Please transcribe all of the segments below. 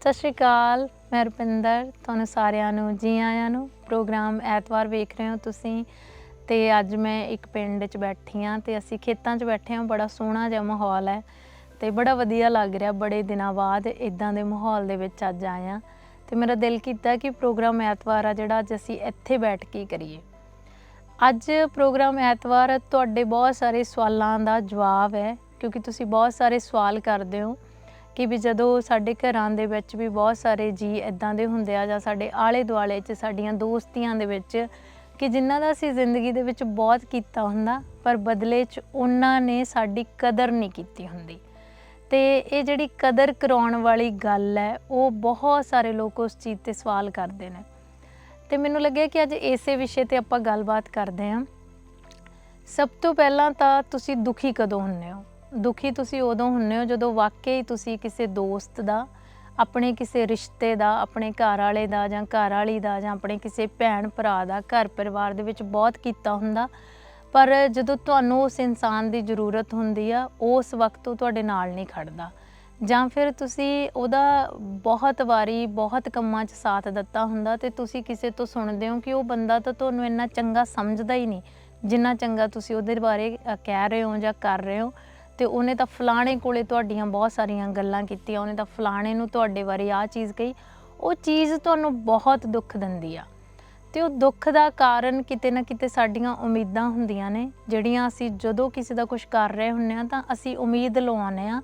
ਸਤਿ ਸ਼੍ਰੀ ਅਕਾਲ, ਮੈਂ ਰੁਪਿੰਦਰ, ਤੁਹਾਨੂੰ ਸਾਰਿਆਂ ਨੂੰ, ਜੀ ਆਇਆਂ ਨੂੰ, ਪ੍ਰੋਗਰਾਮ ਐਤਵਾਰ ਵੇਖ ਰਹੇ ਹੋ ਤੁਸੀਂ। ਤੇ ਅੱਜ ਮੈਂ ਇੱਕ ਪਿੰਡ 'ਚ ਬੈਠੀ ਹਾਂ ਤੇ ਅਸੀਂ ਖੇਤਾਂ 'ਚ ਬੈਠੇ ਹਾਂ, ਬੜਾ ਸੋਹਣਾ ਜਿਹਾ ਮਾਹੌਲ ਹੈ ਤੇ ਬੜਾ ਵਧੀਆ ਲੱਗ ਰਿਹਾ ਬੜੇ ਦਿਨਾਂ ਬਾਅਦ ਇਦਾਂ ਦੇ ਮਾਹੌਲ ਦੇ ਵਿੱਚ ਅੱਜ ਆਇਆ ਤੇ ਮੇਰਾ ਦਿਲ ਕੀਤਾ ਕਿ ਪ੍ਰੋਗਰਾਮ ਐਤਵਾਰ ਆ ਜਿਹੜਾ ਅੱਜ ਅਸੀਂ ਇੱਥੇ ਬੈਠ ਕੇ ਕਰੀਏ। ਅੱਜ ਪ੍ਰੋਗਰਾਮ ਐਤਵਾਰ ਤੁਹਾਡੇ ਬਹੁਤ ਸਾਰੇ ਸਵਾਲਾਂ ਦਾ ਜਵਾਬ ਹੈ ਕਿਉਂਕਿ ਤੁਸੀਂ ਬਹੁਤ ਸਾਰੇ ਸਵਾਲ ਕਰਦੇ ਹੋ। ਕਿ ਵੀ ਜਦੋਂ ਸਾਡੇ ਘਰਾਂ ਦੇ ਵਿੱਚ ਵੀ ਬਹੁਤ ਸਾਰੇ ਜੀ ਇਦਾਂ ਦੇ ਹੁੰਦੇ ਆ ਜਾਂ ਸਾਡੇ ਆਲੇ ਦੁਆਲੇ 'ਚ, ਸਾਡੀਆਂ ਦੋਸਤੀਆਂ ਦੇ ਵਿੱਚ ਕਿ ਜਿਨ੍ਹਾਂ ਦਾ ਅਸੀਂ ਜ਼ਿੰਦਗੀ ਦੇ ਵਿੱਚ ਬਹੁਤ ਕੀਤਾ ਹੁੰਦਾ, ਪਰ ਬਦਲੇ 'ਚ ਉਹਨਾਂ ਨੇ ਸਾਡੀ ਕਦਰ ਨਹੀਂ ਕੀਤੀ ਹੁੰਦੀ। ਤੇ ਇਹ ਜਿਹੜੀ ਕਦਰ ਕਰਾਉਣ ਵਾਲੀ ਗੱਲ ਹੈ, ਉਹ ਬਹੁਤ ਸਾਰੇ ਲੋਕ ਉਸ ਚੀਜ਼ ਤੇ ਸਵਾਲ ਕਰਦੇ ਨੇ। ਤੇ ਮੈਨੂੰ ਲੱਗਿਆ ਕਿ ਅੱਜ ਇਸੇ ਵਿਸ਼ੇ ਤੇ ਆਪਾਂ ਗੱਲਬਾਤ ਕਰਦੇ ਹਾਂ। ਸਭ ਤੋਂ ਪਹਿਲਾਂ ਤਾਂ ਤੁਸੀਂ ਦੁਖੀ ਕਦੋਂ ਹੁੰਨੇ ਹੋ? ਦੁਖੀ ਤੁਸੀਂ ਉਦੋਂ ਹੁੰਨੇ ਹੋ ਜਦੋਂ ਵਾਕਈ ਤੁਸੀਂ ਕਿਸੇ ਦੋਸਤ ਦਾ, ਆਪਣੇ ਕਿਸੇ ਰਿਸ਼ਤੇ ਦਾ, ਆਪਣੇ ਘਰ ਵਾਲੇ ਦਾ ਜਾਂ ਘਰ ਵਾਲੀ ਦਾ ਜਾਂ ਆਪਣੇ ਕਿਸੇ ਭੈਣ ਭਰਾ ਦਾ, ਘਰ ਪਰਿਵਾਰ ਦੇ ਵਿੱਚ ਬਹੁਤ ਕੀਤਾ ਹੁੰਦਾ। ਪਰ ਜਦੋਂ ਤੁਹਾਨੂੰ ਉਸ ਇਨਸਾਨ ਦੀ ਜ਼ਰੂਰਤ ਹੁੰਦੀ ਆ, ਉਸ ਵਕਤ ਉਹ ਤੁਹਾਡੇ ਨਾਲ ਨਹੀਂ ਖੜਦਾ। ਜਾਂ ਫਿਰ ਤੁਸੀਂ ਉਹਦਾ ਬਹੁਤ ਵਾਰੀ ਬਹੁਤ ਕੰਮਾਂ 'ਚ ਸਾਥ ਦਿੱਤਾ ਹੁੰਦਾ ਤੇ ਤੁਸੀਂ ਕਿਸੇ ਤੋਂ ਸੁਣਦੇ ਹੋ ਕਿ ਉਹ ਬੰਦਾ ਤਾਂ ਤੁਹਾਨੂੰ ਇੰਨਾ ਚੰਗਾ ਸਮਝਦਾ ਹੀ ਨਹੀਂ, ਜਿੰਨਾ ਚੰਗਾ ਤੁਸੀਂ ਉਹਦੇ ਬਾਰੇ ਕਹਿ ਰਹੇ ਹੋ ਜਾਂ ਕਰ ਰਹੇ ਹੋ। ਤੇ ਉਹਨੇ ਤਾਂ ਫਲਾਣੇ ਕੋਲੇ ਤੁਹਾਡੀਆਂ ਬਹੁਤ ਸਾਰੀਆਂ ਗੱਲਾਂ ਕੀਤੀਆਂ, ਉਹਨੇ ਤਾਂ ਫਲਾਣੇ ਨੂੰ ਤੁਹਾਡੇ ਬਾਰੇ ਆਹ ਚੀਜ਼ ਕਹੀ। ਉਹ ਚੀਜ਼ ਤੁਹਾਨੂੰ ਬਹੁਤ ਦੁੱਖ ਦਿੰਦੀ ਆ। ਤੇ ਉਹ ਦੁੱਖ ਦਾ ਕਾਰਨ ਕਿਤੇ ਨਾ ਕਿਤੇ ਸਾਡੀਆਂ ਉਮੀਦਾਂ ਹੁੰਦੀਆਂ ਨੇ, ਜਿਹੜੀਆਂ ਅਸੀਂ ਜਦੋਂ ਕਿਸੇ ਦਾ ਕੁਝ ਕਰ ਰਹੇ ਹੁੰਨੇ ਆ ਤਾਂ ਅਸੀਂ ਉਮੀਦ ਲਵਾਉਂਦੇ ਆ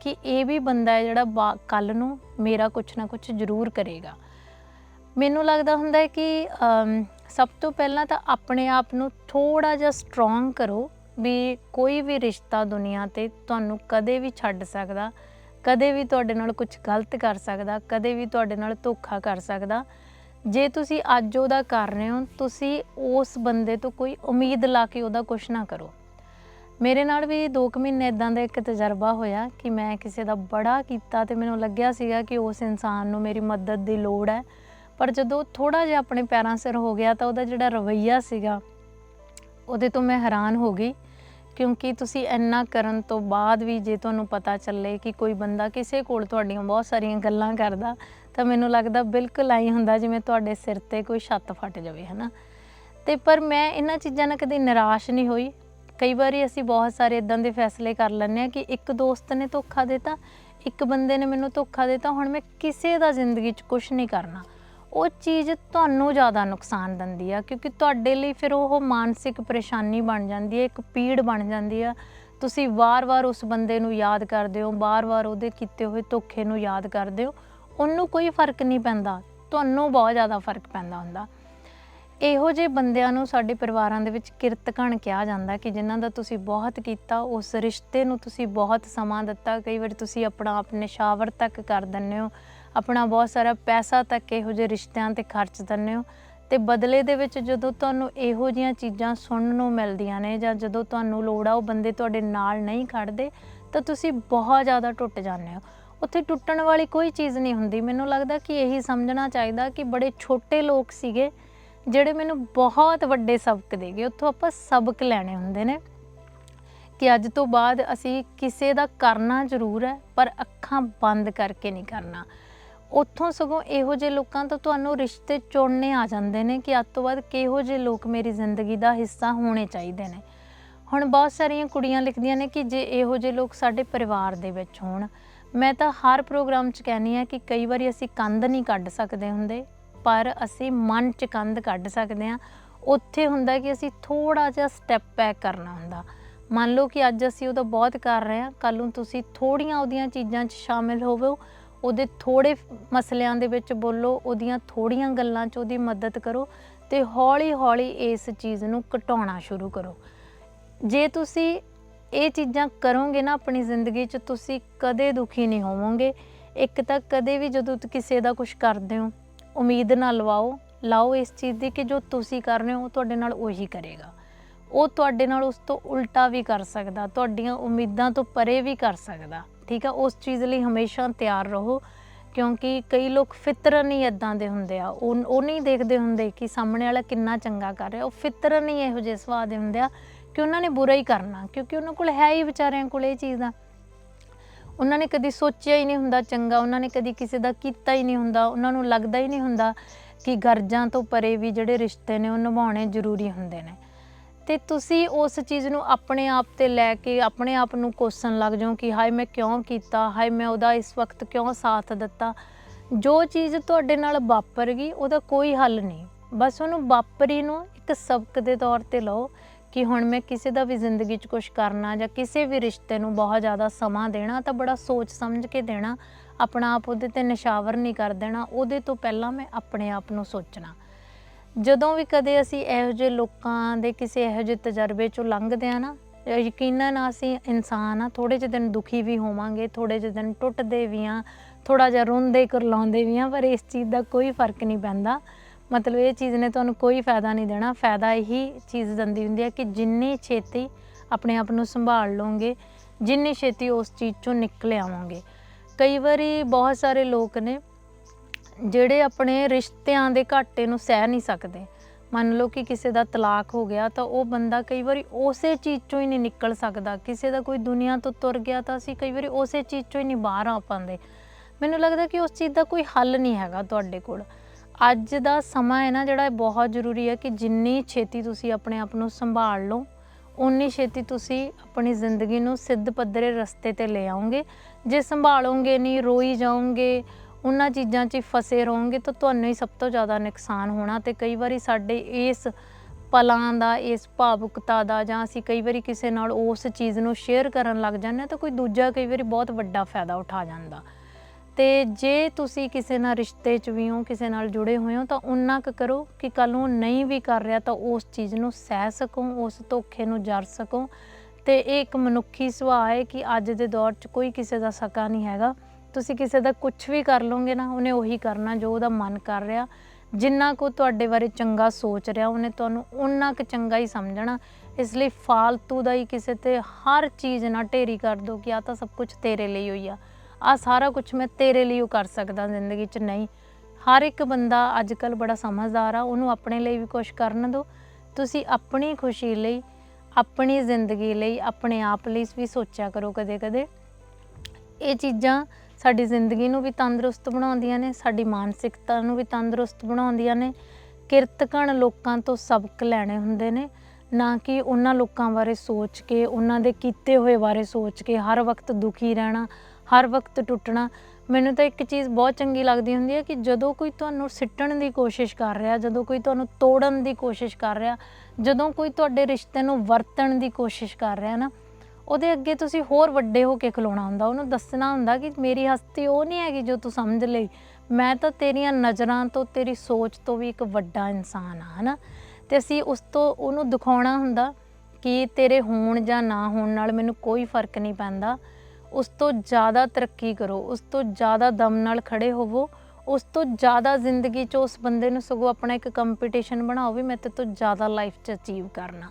ਕਿ ਇਹ ਵੀ ਬੰਦਾ ਹੈ ਜਿਹੜਾ ਕੱਲ ਨੂੰ ਮੇਰਾ ਕੁਝ ਨਾ ਕੁਝ ਜ਼ਰੂਰ ਕਰੇਗਾ। ਮੈਨੂੰ ਲੱਗਦਾ ਹੁੰਦਾ ਹੈ ਕਿ ਸਭ ਤੋਂ ਪਹਿਲਾਂ ਤਾਂ ਆਪਣੇ ਆਪ ਨੂੰ ਥੋੜਾ ਜਿਹਾ ਸਟਰੋਂਗ ਕਰੋ। ਵੀ ਕੋਈ ਵੀ ਰਿਸ਼ਤਾ ਦੁਨੀਆ ਤੇ ਤੁਹਾਨੂੰ ਕਦੇ ਵੀ ਛੱਡ ਸਕਦਾ, ਕਦੇ ਵੀ ਤੁਹਾਡੇ ਨਾਲ ਕੁਝ ਗਲਤ ਕਰ ਸਕਦਾ, ਕਦੇ ਵੀ ਤੁਹਾਡੇ ਨਾਲ ਧੋਖਾ ਕਰ ਸਕਦਾ। ਜੇ ਤੁਸੀਂ ਅੱਜ ਉਹਦਾ ਕਰ ਰਹੇ ਹੋ, ਤੁਸੀਂ ਉਸ ਬੰਦੇ ਤੋਂ ਕੋਈ ਉਮੀਦ ਲਾ ਕੇ ਉਹਦਾ ਕੁਝ ਨਾ ਕਰੋ। ਮੇਰੇ ਨਾਲ ਵੀ 2 ਮਹੀਨੇ ਇਦਾਂ ਦਾ ਇੱਕ ਤਜਰਬਾ ਹੋਇਆ ਕਿ ਮੈਂ ਕਿਸੇ ਦਾ ਬੜਾ ਕੀਤਾ ਤੇ ਮੈਨੂੰ ਲੱਗਿਆ ਸੀਗਾ ਕਿ ਉਸ ਇਨਸਾਨ ਨੂੰ ਮੇਰੀ ਮਦਦ ਦੀ ਲੋੜ ਹੈ। ਪਰ ਜਦੋਂ ਥੋੜਾ ਜਿਹਾ ਆਪਣੇ ਪੈਰਾਂ ਸਿਰ ਹੋ ਗਿਆ ਤਾਂ ਉਹਦਾ ਜਿਹੜਾ ਰਵੱਈਆ ਸੀਗਾ ਉਹਦੇ ਤੋਂ ਮੈਂ ਹੈਰਾਨ ਹੋ ਗਈ, ਕਿਉਂਕਿ ਤੁਸੀਂ ਇੰਨਾ ਕਰਨ ਤੋਂ ਬਾਅਦ ਵੀ ਜੇ ਤੁਹਾਨੂੰ ਪਤਾ ਚੱਲੇ ਕਿ ਕੋਈ ਬੰਦਾ ਕਿਸੇ ਕੋਲ ਤੁਹਾਡੀਆਂ ਬਹੁਤ ਸਾਰੀਆਂ ਗੱਲਾਂ ਕਰਦਾ, ਤਾਂ ਮੈਨੂੰ ਲੱਗਦਾ ਬਿਲਕੁਲ ਆਈ ਹੁੰਦਾ ਜਿਵੇਂ ਤੁਹਾਡੇ ਸਿਰ ਤੇ ਕੋਈ ਛੱਤ ਫਟ ਜਾਵੇ, ਹਨਾ? ਤੇ ਪਰ ਮੈਂ ਇਹਨਾਂ ਚੀਜ਼ਾਂ ਨਾਲ ਕਦੇ ਨਿਰਾਸ਼ ਨਹੀਂ ਹੋਈ। ਕਈ ਵਾਰੀ ਅਸੀਂ ਬਹੁਤ ਸਾਰੇ ਇਦਾਂ ਦੇ ਫੈਸਲੇ ਕਰ ਲੈਂਦੇ ਆ ਕਿ ਇੱਕ ਦੋਸਤ ਨੇ ਧੋਖਾ ਦਿੱਤਾ, ਇੱਕ ਬੰਦੇ ਨੇ ਮੈਨੂੰ ਧੋਖਾ ਦਿੱਤਾ, ਹੁਣ ਮੈਂ ਕਿਸੇ ਦਾ ਜ਼ਿੰਦਗੀ 'ਚ ਕੁਝ ਨਹੀਂ ਕਰਨਾ। ਉਹ ਚੀਜ਼ ਤੁਹਾਨੂੰ ਜ਼ਿਆਦਾ ਨੁਕਸਾਨ ਦਿੰਦੀ ਆ, ਕਿਉਂਕਿ ਤੁਹਾਡੇ ਲਈ ਫਿਰ ਉਹ ਮਾਨਸਿਕ ਪਰੇਸ਼ਾਨੀ ਬਣ ਜਾਂਦੀ ਹੈ ਇੱਕ ਪੀੜ ਬਣ ਜਾਂਦੀ ਆ। ਤੁਸੀਂ ਵਾਰ-ਵਾਰ ਉਸ ਬੰਦੇ ਨੂੰ ਯਾਦ ਕਰਦੇ ਹੋ, ਵਾਰ-ਵਾਰ ਉਹਦੇ ਕੀਤੇ ਹੋਏ ਧੋਖੇ ਨੂੰ ਯਾਦ ਕਰਦੇ ਹੋ, ਉਹਨੂੰ ਕੋਈ ਫ਼ਰਕ ਨਹੀਂ ਪੈਂਦਾ, ਤੁਹਾਨੂੰ ਬਹੁਤ ਜ਼ਿਆਦਾ ਫ਼ਰਕ ਪੈਂਦਾ ਹੁੰਦਾ। ਇਹੋ ਜਿਹੇ ਬੰਦਿਆਂ ਨੂੰ ਸਾਡੇ ਪਰਿਵਾਰਾਂ ਦੇ ਵਿੱਚ ਕਿਰਤਕਣ ਕਿਹਾ ਜਾਂਦਾ ਕਿ ਜਿਨ੍ਹਾਂ ਦਾ ਤੁਸੀਂ ਬਹੁਤ ਕੀਤਾ, ਉਸ ਰਿਸ਼ਤੇ ਨੂੰ ਤੁਸੀਂ ਬਹੁਤ ਸਮਾਂ ਦਿੱਤਾ, ਕਈ ਵਾਰ ਤੁਸੀਂ ਆਪਣਾ ਆਪ ਨਿਸ਼ਾਵਰ ਤੱਕ ਕਰ ਦਿੰਦੇ ਹੋ। ਆਪਣਾ ਬਹੁਤ ਸਾਰਾ ਪੈਸਾ ਤੱਕ ਇਹੋ ਜਿਹੇ ਰਿਸ਼ਤਿਆਂ ਤੇ ਖਰਚ ਦਿੰਦੇ ਹੋ। ਤੇ ਬਦਲੇ ਦੇ ਵਿੱਚ ਜਦੋਂ ਤੁਹਾਨੂੰ ਇਹੋ ਜਿਹੀਆਂ ਚੀਜ਼ਾਂ ਸੁਣਨ ਨੂੰ ਮਿਲਦੀਆਂ ਨੇ ਜਾਂ ਜਦੋਂ ਤੁਹਾਨੂੰ ਲੋੜ ਆ ਉਹ ਬੰਦੇ ਤੁਹਾਡੇ ਨਾਲ ਨਹੀਂ ਖੜਦੇ, ਤਾਂ ਤੁਸੀਂ ਬਹੁਤ ਜ਼ਿਆਦਾ ਟੁੱਟ ਜਾਂਦੇ ਹੋ। ਉੱਥੇ ਟੁੱਟਣ ਵਾਲੀ ਕੋਈ ਚੀਜ਼ ਨਹੀਂ ਹੁੰਦੀ। ਮੈਨੂੰ ਲੱਗਦਾ ਕਿ ਇਹੀ ਸਮਝਣਾ ਚਾਹੀਦਾ ਕਿ ਬੜੇ ਛੋਟੇ ਲੋਕ ਸੀਗੇ, ਜਿਹੜੇ ਮੈਨੂੰ ਬਹੁਤ ਵੱਡੇ ਸਬਕ ਦੇ ਗਏ। ਉੱਥੋਂ ਆਪਾਂ ਸਬਕ ਲੈਣੇ ਹੁੰਦੇ ਨੇ ਕਿ ਅੱਜ ਤੋਂ ਬਾਅਦ ਅਸੀਂ ਕਿਸੇ ਦਾ ਕਰਨਾ ਜ਼ਰੂਰ ਹੈ, ਪਰ ਅੱਖਾਂ ਬੰਦ ਕਰਕੇ ਨਹੀਂ ਕਰਨਾ। ਉੱਥੋਂ ਸਗੋਂ ਇਹੋ ਜਿਹੇ ਲੋਕਾਂ ਤੋਂ ਤੁਹਾਨੂੰ ਰਿਸ਼ਤੇ ਚੁਣਨੇ ਆ ਜਾਂਦੇ ਨੇ ਕਿ ਅੱਧ ਤੋਂ ਬਾਅਦ ਕਿਹੋ ਜਿਹੇ ਲੋਕ ਮੇਰੀ ਜ਼ਿੰਦਗੀ ਦਾ ਹਿੱਸਾ ਹੋਣੇ ਚਾਹੀਦੇ ਨੇ। ਹੁਣ ਬਹੁਤ ਸਾਰੀਆਂ ਕੁੜੀਆਂ ਲਿਖਦੀਆਂ ਨੇ ਕਿ ਜੇ ਇਹੋ ਜਿਹੇ ਲੋਕ ਸਾਡੇ ਪਰਿਵਾਰ ਦੇ ਵਿੱਚ ਹੋਣ, ਮੈਂ ਤਾਂ ਹਰ ਪ੍ਰੋਗਰਾਮ 'ਚ ਕਹਿੰਨੀ ਆ ਕਿ ਕਈ ਵਾਰੀ ਅਸੀਂ ਕੰਧ ਨਹੀਂ ਕੱਢ ਸਕਦੇ ਹੁੰਦੇ, ਪਰ ਅਸੀਂ ਮਨ 'ਚ ਕੰਧ ਕੱਢ ਸਕਦੇ ਆ ਉੱਥੇ ਹੁੰਦਾ ਕਿ ਅਸੀਂ ਥੋੜਾ ਜਿਹਾ ਸਟੈਪ ਬੈਕ ਕਰਨਾ ਹੁੰਦਾ। ਮੰਨ ਲਓ ਕਿ ਅੱਜ ਅਸੀਂ ਉਹਦਾ ਬਹੁਤ ਕਰ ਰਹੇ ਆ ਕੱਲ ਨੂੰ ਤੁਸੀਂ ਥੋੜੀਆਂ ਉਹਦੀਆਂ ਚੀਜ਼ਾਂ 'ਚ ਸ਼ਾਮਿਲ ਹੋਵੋ ਉਹਦੇ ਥੋੜੇ ਮਸਲਿਆਂ ਦੇ ਵਿੱਚ ਬੋਲੋ, ਉਹਦੀਆਂ ਥੋੜੀਆਂ ਗੱਲਾਂ 'ਚ ਉਹਦੀ ਮਦਦ ਕਰੋ ਤੇ ਹੌਲੀ-ਹੌਲੀ ਇਸ ਚੀਜ਼ ਨੂੰ ਘਟਾਉਣਾ ਸ਼ੁਰੂ ਕਰੋ। ਜੇ ਤੁਸੀਂ ਇਹ ਚੀਜ਼ਾਂ ਕਰੋਗੇ ਨਾ ਆਪਣੀ ਜ਼ਿੰਦਗੀ 'ਚ, ਤੁਸੀਂ ਕਦੇ ਦੁਖੀ ਨਹੀਂ ਹੋਵੋਗੇ। ਇੱਕ ਤਾਂ ਕਦੇ ਵੀ ਜਦੋਂ ਕਿਸੇ ਦਾ ਕੁਝ ਕਰਦੇ ਹੋ, ਉਮੀਦ ਨਾ ਲਵਾਓ, ਲਾਓ ਇਸ ਚੀਜ਼ ਦੀ ਕਿ ਜੋ ਤੁਸੀਂ ਕਰ ਰਹੇ ਹੋ, ਉਹ ਤੁਹਾਡੇ ਨਾਲ ਉਹੀ ਕਰੇਗਾ। ਉਹ ਤੁਹਾਡੇ ਨਾਲ ਉਸ ਤੋਂ ਉਲਟਾ ਵੀ ਕਰ ਸਕਦਾ, ਤੁਹਾਡੀਆਂ ਉਮੀਦਾਂ ਤੋਂ ਪਰੇ ਵੀ ਕਰ ਸਕਦਾ। ਠੀਕ ਆ, ਉਸ ਚੀਜ਼ ਲਈ ਹਮੇਸ਼ਾ ਤਿਆਰ ਰਹੋ, ਕਿਉਂਕਿ ਕਈ ਲੋਕ ਫਿਤਰਨ ਹੀ ਇਦਾਂ ਦੇ ਹੁੰਦੇ ਆ। ਉਹ ਉਹ ਨਹੀਂ ਦੇਖਦੇ ਹੁੰਦੇ ਕਿ ਸਾਹਮਣੇ ਵਾਲਾ ਕਿੰਨਾ ਚੰਗਾ ਕਰ ਰਿਹਾ। ਉਹ ਫਿਤਰਨ ਹੀ ਇਹੋ ਜਿਹੇ ਸੁਭਾਅ ਦੇ ਹੁੰਦੇ ਆ ਕਿ ਉਹਨਾਂ ਨੇ ਬੁਰਾ ਹੀ ਕਰਨਾ, ਕਿਉਂਕਿ ਉਹਨਾਂ ਕੋਲ ਹੈ ਹੀ ਵਿਚਾਰਿਆਂ ਕੋਲ ਇਹ ਚੀਜ਼ ਦਾ ਉਹਨਾਂ ਨੇ ਕਦੀ ਸੋਚਿਆ ਹੀ ਨਹੀਂ ਹੁੰਦਾ ਚੰਗਾ, ਉਹਨਾਂ ਨੇ ਕਦੀ ਕਿਸੇ ਦਾ ਕੀਤਾ ਹੀ ਨਹੀਂ ਹੁੰਦਾ, ਉਹਨਾਂ ਨੂੰ ਲੱਗਦਾ ਹੀ ਨਹੀਂ ਹੁੰਦਾ ਕਿ ਗਰਜਾਂ ਤੋਂ ਪਰੇ ਵੀ ਜਿਹੜੇ ਰਿਸ਼ਤੇ ਨੇ ਉਹ ਨਿਭਾਉਣੇ ਜ਼ਰੂਰੀ ਹੁੰਦੇ ਨੇ। ਤੇ ਤੁਸੀਂ ਉਸ ਚੀਜ਼ ਨੂੰ ਆਪਣੇ ਆਪ ਤੇ ਲੈ ਕੇ ਆਪਣੇ ਆਪ ਨੂੰ ਕੋਸਣ ਲੱਗ ਜਾਓ ਕਿ ਹਾਏ ਮੈਂ ਕਿਉਂ ਕੀਤਾ, ਹਾਏ ਮੈਂ ਉਹਦਾ ਇਸ ਵਕਤ ਕਿਉਂ ਸਾਥ ਦਿੱਤਾ। ਜੋ ਚੀਜ਼ ਤੁਹਾਡੇ ਨਾਲ ਵਾਪਰ ਗਈ, ਉਹਦਾ ਕੋਈ ਹੱਲ ਨਹੀਂ। ਬਸ ਉਹਨੂੰ ਵਾਪਰੀ ਨੂੰ ਇੱਕ ਸਬਕ ਦੇ ਤੌਰ ਤੇ ਲਓ ਕਿ ਹੁਣ ਮੈਂ ਕਿਸੇ ਦਾ ਵੀ ਜ਼ਿੰਦਗੀ 'ਚ ਕੁਝ ਕਰਨਾ ਜਾਂ ਕਿਸੇ ਵੀ ਰਿਸ਼ਤੇ ਨੂੰ ਬਹੁਤ ਜ਼ਿਆਦਾ ਸਮਾਂ ਦੇਣਾ ਤਾਂ ਬੜਾ ਸੋਚ ਸਮਝ ਕੇ ਦੇਣਾ। ਆਪਣਾ ਆਪ ਉਹਦੇ ਤੇ ਨਿਸ਼ਾਵਰ ਨਹੀਂ ਕਰ ਦੇਣਾ। ਉਹਦੇ ਤੋਂ ਪਹਿਲਾਂ ਮੈਂ ਆਪਣੇ ਆਪ ਨੂੰ ਸੋਚਣਾ। ਜਦੋਂ ਵੀ ਕਦੇ ਅਸੀਂ ਇਹੋ ਜਿਹੇ ਲੋਕਾਂ ਦੇ ਕਿਸੇ ਇਹੋ ਜਿਹੇ ਤਜਰਬੇ ਚੋਂ ਲੰਘਦੇ ਆ ਨਾ ਅ, ਯਕੀਨਨ ਅਸੀਂ ਇਨਸਾਨ ਆ ਥੋੜੇ ਜਿਹੇ ਦਿਨ ਦੁਖੀ ਵੀ ਹੋਵਾਂਗੇ ਥੋੜੇ ਜਿਹੇ ਦਿਨ ਟੁੱਟਦੇ ਵੀ ਆ ਥੋੜਾ ਜਿਹਾ ਰੋਂਦੇ ਕਰਲਾਉਂਦੇ ਵੀ ਆ ਪਰ ਇਸ ਚੀਜ਼ ਦਾ ਕੋਈ ਫ਼ਰਕ ਨਹੀਂ ਪੈਂਦਾ। ਮਤਲਬ ਇਹ ਚੀਜ਼ ਨੇ ਤੁਹਾਨੂੰ ਕੋਈ ਫਾਇਦਾ ਨਹੀਂ ਦੇਣਾ। ਫਾਇਦਾ ਇਹੀ ਚੀਜ਼ ਦਿੰਦੀ ਹੁੰਦੀ ਹੈ ਕਿ ਜਿੰਨੀ ਛੇਤੀ ਆਪਣੇ ਆਪ ਨੂੰ ਸੰਭਾਲ ਲਓਗੇ ਜਿੰਨੀ ਛੇਤੀ ਉਸ ਚੀਜ਼ ਚੋਂ ਨਿਕਲ ਆਵਾਂਗੇ। ਕਈ ਵਾਰੀ ਬਹੁਤ ਸਾਰੇ ਲੋਕ ਨੇ ਜਿਹੜੇ ਆਪਣੇ ਰਿਸ਼ਤਿਆਂ ਦੇ ਘਾਟੇ ਨੂੰ ਸਹਿ ਨਹੀਂ ਸਕਦੇ। ਮੰਨ ਲਓ ਕਿ ਕਿਸੇ ਦਾ ਤਲਾਕ ਹੋ ਗਿਆ ਤਾਂ ਉਹ ਬੰਦਾ ਕਈ ਵਾਰੀ ਉਸੇ ਚੀਜ਼ ਚੋਂ ਹੀ ਨਹੀਂ ਨਿਕਲ ਸਕਦਾ। ਕਿਸੇ ਦਾ ਕੋਈ ਦੁਨੀਆ ਤੋਂ ਤੁਰ ਗਿਆ ਤਾਂ ਅਸੀਂ ਕਈ ਵਾਰੀ ਉਸੇ ਚੀਜ਼ ਚੋਂ ਹੀ ਨਹੀਂ ਬਾਹਰ ਆ ਪਾਉਂਦੇ। ਮੈਨੂੰ ਲੱਗਦਾ ਕਿ ਉਸ ਚੀਜ਼ ਦਾ ਕੋਈ ਹੱਲ ਨਹੀਂ ਹੈਗਾ ਤੁਹਾਡੇ ਕੋਲ। ਅੱਜ ਦਾ ਸਮਾਂ ਹੈ ਨਾ ਜਿਹੜਾ ਇਹ ਬਹੁਤ ਜ਼ਰੂਰੀ ਹੈ ਕਿ ਜਿੰਨੀ ਛੇਤੀ ਤੁਸੀਂ ਆਪਣੇ ਆਪ ਨੂੰ ਸੰਭਾਲ ਲਓ ਉਨੀ ਛੇਤੀ ਤੁਸੀਂ ਆਪਣੀ ਜ਼ਿੰਦਗੀ ਨੂੰ ਸਿੱਧ ਪੱਧਰੇ ਰਸਤੇ ਤੇ ਲੈ ਆਉਂਗੇ ਜੇ ਸੰਭਾਲੋਗੇ ਨਹੀਂ, ਰੋਈ ਜਾਓਗੇ ਉਹਨਾਂ ਚੀਜ਼ਾਂ 'ਚ ਹੀ ਫਸੇ ਰਹੋਗੇ ਤਾਂ ਤੁਹਾਨੂੰ ਹੀ ਸਭ ਤੋਂ ਜ਼ਿਆਦਾ ਨੁਕਸਾਨ ਹੋਣਾ ਤੇ ਕਈ ਵਾਰੀ ਸਾਡੇ ਇਸ ਪਲਾਂ ਦਾ, ਇਸ ਭਾਵੁਕਤਾ ਦਾ ਜਾਂ ਅਸੀਂ ਕਈ ਵਾਰੀ ਕਿਸੇ ਨਾਲ ਉਸ ਚੀਜ਼ ਨੂੰ ਸ਼ੇਅਰ ਕਰਨ ਲੱਗ ਜਾਂਦੇ ਹਾਂ ਤਾਂ ਕੋਈ ਦੂਜਾ ਕਈ ਵਾਰੀ ਬਹੁਤ ਵੱਡਾ ਫਾਇਦਾ ਉਠਾ ਜਾਂਦਾ। ਤੇ ਜੇ ਤੁਸੀਂ ਕਿਸੇ ਨਾਲ ਰਿਸ਼ਤੇ 'ਚ ਵੀ ਹੋ, ਕਿਸੇ ਨਾਲ ਜੁੜੇ ਹੋਏ ਹੋ ਤਾਂ ਉਨਾ ਕੁ ਕਰੋ ਕਿ ਕੱਲ ਨੂੰ ਨਹੀਂ ਵੀ ਕਰ ਰਿਹਾ ਤਾਂ ਉਸ ਚੀਜ਼ ਨੂੰ ਸਹਿ ਸਕੋ, ਉਸ ਧੋਖੇ ਨੂੰ ਜਰ ਸਕੋ। ਤੇ ਇਹ ਇੱਕ ਮਨੁੱਖੀ ਸੁਭਾਅ ਹੈ ਕਿ ਅੱਜ ਦੇ ਦੌਰ 'ਚ ਕੋਈ ਕਿਸੇ ਦਾ ਸਕਾ ਨਹੀਂ ਹੈਗਾ। ਤੁਸੀਂ ਕਿਸੇ ਦਾ ਕੁਝ ਵੀ ਕਰ ਲਓਗੇ ਨਾ, ਉਹਨੇ ਉਹੀ ਕਰਨਾ ਜੋ ਉਹਦਾ ਮਨ ਕਰ ਰਿਹਾ। ਜਿੰਨਾ ਕੋ ਤੁਹਾਡੇ ਬਾਰੇ ਚੰਗਾ ਸੋਚ ਰਿਹਾ, ਉਹਨੇ ਤੁਹਾਨੂੰ ਉਨਾ ਕੁ ਚੰਗਾ ਹੀ ਸਮਝਣਾ। ਇਸ ਲਈ ਫਾਲਤੂ ਦਾ ਹੀ ਕਿਸੇ ਤੇ ਹਰ ਚੀਜ਼ ਨਾ ਢੇਰੀ ਕਰ ਦੋ ਕਿ ਆ ਤਾਂ ਸਭ ਕੁਝ ਤੇਰੇ ਲਈ ਹੋਈ ਆ। ਆ ਸਾਰਾ ਕੁਝ ਮੈਂ ਤੇਰੇ ਲਈ ਉਹ ਕਰ ਸਕਦਾ ਜ਼ਿੰਦਗੀ 'ਚ ਨਹੀਂ। ਹਰ ਇੱਕ ਬੰਦਾ ਅੱਜ ਕੱਲ ਬੜਾ ਸਮਝਦਾਰ ਆ, ਉਹਨੂੰ ਆਪਣੇ ਲਈ ਵੀ ਕੁਝ ਕਰਨ ਦਿਓ। ਤੁਸੀਂ ਆਪਣੀ ਖੁਸ਼ੀ ਲਈ, ਆਪਣੀ ਜ਼ਿੰਦਗੀ ਲਈ, ਆਪਣੇ ਆਪ ਲਈ ਵੀ ਸੋਚਿਆ ਕਰੋ ਕਦੇ-ਕਦੇ। ਇਹ ਚੀਜ਼ਾਂ ਸਾਡੀ ਜ਼ਿੰਦਗੀ ਨੂੰ ਵੀ ਤੰਦਰੁਸਤ ਬਣਾਉਂਦੀਆਂ ਨੇ, ਸਾਡੀ ਮਾਨਸਿਕਤਾ ਨੂੰ ਵੀ ਤੰਦਰੁਸਤ ਬਣਾਉਂਦੀਆਂ ਨੇ। ਕਿਰਤਕਣ ਲੋਕਾਂ ਤੋਂ ਸਬਕ ਲੈਣੇ ਹੁੰਦੇ ਨੇ, ਨਾ ਕਿ ਉਹਨਾਂ ਲੋਕਾਂ ਬਾਰੇ ਸੋਚ ਕੇ, ਉਹਨਾਂ ਦੇ ਕੀਤੇ ਹੋਏ ਬਾਰੇ ਸੋਚ ਕੇ, ਹਰ ਵਕਤ ਦੁਖੀ ਰਹਿਣਾ, ਹਰ ਵਕਤ ਟੁੱਟਣਾ। ਮੈਨੂੰ ਤਾਂ ਇੱਕ ਚੀਜ਼ ਬਹੁਤ ਚੰਗੀ ਲੱਗਦੀ ਹੁੰਦੀ ਹੈ ਕਿ ਜਦੋਂ ਕੋਈ ਤੁਹਾਨੂੰ ਸਿੱਟਣ ਦੀ ਕੋਸ਼ਿਸ਼ ਕਰ ਰਿਹਾ, ਜਦੋਂ ਕੋਈ ਤੁਹਾਨੂੰ ਤੋੜਨ ਦੀ ਕੋਸ਼ਿਸ਼ ਕਰ ਰਿਹਾ, ਜਦੋਂ ਕੋਈ ਤੁਹਾਡੇ ਰਿਸ਼ਤੇ ਨੂੰ ਵਰਤਣ ਦੀ ਕੋਸ਼ਿਸ਼ ਕਰ ਰਿਹਾ ਨਾ ਉਹਦੇ ਅੱਗੇ ਤੁਸੀਂ ਹੋਰ ਵੱਡੇ ਹੋ ਕੇ ਖਲੋਣਾ ਹੁੰਦਾ, ਉਹਨੂੰ ਦੱਸਣਾ ਹੁੰਦਾ ਕਿ ਮੇਰੀ ਹਸਤੀ ਉਹ ਨਹੀਂ ਹੈਗੀ ਜੋ ਤੂੰ ਸਮਝ ਲਈ। ਮੈਂ ਤਾਂ ਤੇਰੀਆਂ ਨਜ਼ਰਾਂ ਤੋਂ, ਤੇਰੀ ਸੋਚ ਤੋਂ ਵੀ ਇੱਕ ਵੱਡਾ ਇਨਸਾਨ ਆ ਹਨਾ? ਤੇ ਅਸੀਂ ਉਸ ਤੋਂ ਉਹਨੂੰ ਦਿਖਾਉਣਾ ਹੁੰਦਾ ਕਿ ਤੇਰੇ ਹੋਣ ਜਾਂ ਨਾ ਹੋਣ ਨਾਲ ਮੈਨੂੰ ਕੋਈ ਫ਼ਰਕ ਨਹੀਂ ਪੈਂਦਾ। ਉਸ ਤੋਂ ਜ਼ਿਆਦਾ ਤਰੱਕੀ ਕਰੋ, ਉਸ ਤੋਂ ਜ਼ਿਆਦਾ ਦਮ ਨਾਲ ਖੜੇ ਹੋਵੋ, ਉਸ ਤੋਂ ਜ਼ਿਆਦਾ ਜ਼ਿੰਦਗੀ 'ਚ ਉਸ ਬੰਦੇ ਨੂੰ ਸਗੋਂ ਆਪਣਾ ਇੱਕ ਕੰਪੀਟੀਸ਼ਨ ਬਣਾਓ ਵੀ ਮੈਂ ਤੇ ਤੋਂ ਜ਼ਿਆਦਾ ਲਾਈਫ 'ਚ ਅਚੀਵ ਕਰਨਾ।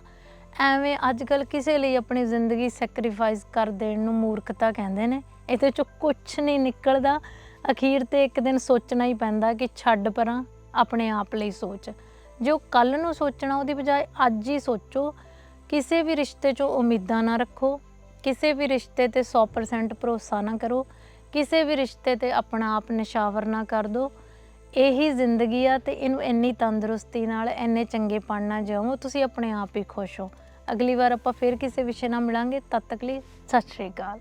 ਐਵੇਂ ਅੱਜ ਕੱਲ ਕਿਸੇ ਲਈ ਆਪਣੀ ਜ਼ਿੰਦਗੀ ਸੈਕਰੀਫਾਈਸ ਕਰ ਦੇਣ ਨੂੰ ਮੂਰਖਤਾ ਕਹਿੰਦੇ ਨੇ। ਇਹਦੇ ਚੋਂ ਕੁਝ ਨਹੀਂ ਨਿਕਲਦਾ। ਅਖੀਰ ਤੇ ਇੱਕ ਦਿਨ ਸੋਚਣਾ ਹੀ ਪੈਂਦਾ ਕਿ ਛੱਡ ਪਰਾਂ, ਆਪਣੇ ਆਪ ਲਈ ਸੋਚ। ਜੋ ਕੱਲ ਨੂੰ ਸੋਚਣਾ, ਉਹਦੀ ਬਜਾਏ ਅੱਜ ਹੀ ਸੋਚੋ। ਕਿਸੇ ਵੀ ਰਿਸ਼ਤੇ 'ਚੋਂ ਉਮੀਦਾਂ ਨਾ ਰੱਖੋ। ਕਿਸੇ ਵੀ ਰਿਸ਼ਤੇ ਤੇ 100% ਭਰੋਸਾ ਨਾ ਕਰੋ। ਕਿਸੇ ਵੀ ਰਿਸ਼ਤੇ ਤੇ ਆਪਣਾ ਆਪ ਨਿਸ਼ਾਵਰ ਨਾ ਕਰ ਦਿਓ ਇਹੀ ਜ਼ਿੰਦਗੀ ਆ ਤੇ ਇਹਨੂੰ ਇੰਨੀ ਤੰਦਰੁਸਤੀ ਨਾਲ, ਇੰਨੇ ਚੰਗੇ ਪਣ ਜਿਉਂ ਤੁਸੀਂ ਆਪਣੇ ਆਪ ਹੀ ਖੁਸ਼ ਹੋ। ਅਗਲੀ ਵਾਰ ਆਪਾਂ ਫਿਰ ਕਿਸੇ ਵਿਸ਼ੇ ਨਾਲ ਮਿਲਾਂਗੇ ਤਦ ਤੱਕ ਲਈ ਸਤਿ ਸ਼੍ਰੀ ਅਕਾਲ।